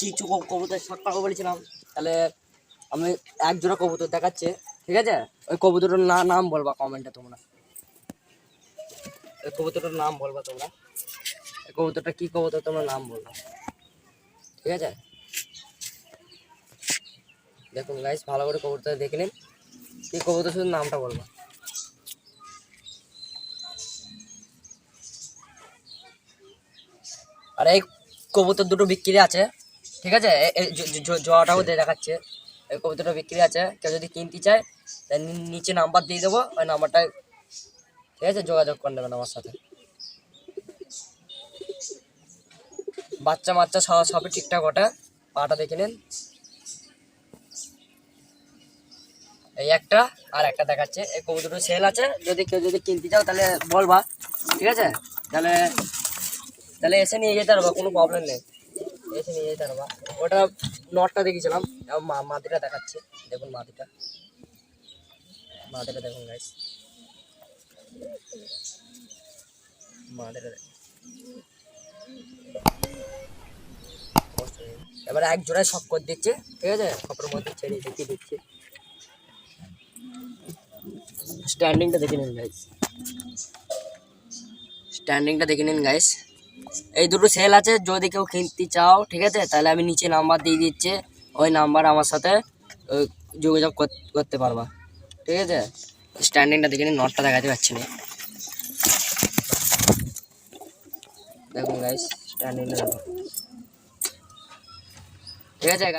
কিছু কবুতর শর্ট পাবো বলেছিলাম। তাহলে আমি এক জোড়া কবুতর দেখাচ্ছে, ঠিক আছে? ওই কবুতরের না নাম বলবা কমেন্টে তোমরা। ওই কবুতরটার নাম বলবা তোমরা। ওই কবুতরটা কি কবুতর তোমরা নাম বলবা। ঠিক আছে? দেখুন গাইস ভালো করে কবুতর দেখে নিন। কি কবুতর, শুধু নামটা বলবা। আর এই কবুতর দুটো বিক্রি আছে। ঠিক আছে? এ- এ জ- জ- জ- জোড়াটাও দিয়ে দেখাচ্ছে। এই কবিতাটা বিক্রি আছে। কেউ যদি কিনতে চায় তাহলে নিচে নাম্বার দিয়ে দেবো। ওই নাম্বারটায় ঠিক আছে? যোগাযোগ করে নেবেন আমার সাথে। বাচ্চা বাচ্চা সব সবই ঠিকঠাক ওটা পাটা দেখে নিন। এই একটা আর একটা দেখাচ্ছে। এই কবুতরটা সেল আছে। যদি কেউ যদি কিনতে চাও তাহলে বলবা। ঠিক আছে? তাহলে তাহলে এসে নিয়ে যেতে পারবা কোনো প্রবলেম নেই। এসে নিয়ে যেতে পারবা। ওটা নটটা দেখেছিলাম এবং মা মাটিটা দেখাচ্ছে। দেখুন মাটিটা মাটিটা দেখুন গাইস দেখুন। এবার এক জোড়ায় সব করে দিচ্ছে, ঠিক আছে? খপের মধ্যে ছেড়ে দেখিয়ে দিচ্ছে। স্ট্যান্ডিংটা দেখে নিন গাইস স্ট্যান্ডিংটা দেখে নিন গাইস এই দুটো সেল আছে, যদি কেউ কিনতে চাও, ঠিক আছে? তাহলে আমি নিচে নাম্বার দিয়ে দিচ্ছি। ওই নাম্বার আমার সাথে যোগাযোগ করতে পারবা। ঠিক আছে? স্ট্যান্ডিংটা দেখে নিন নটটা দেখাতে পারছি না। দেখুন গাইস স্ট্যান্ডিংটা ঠিক আছে গাইস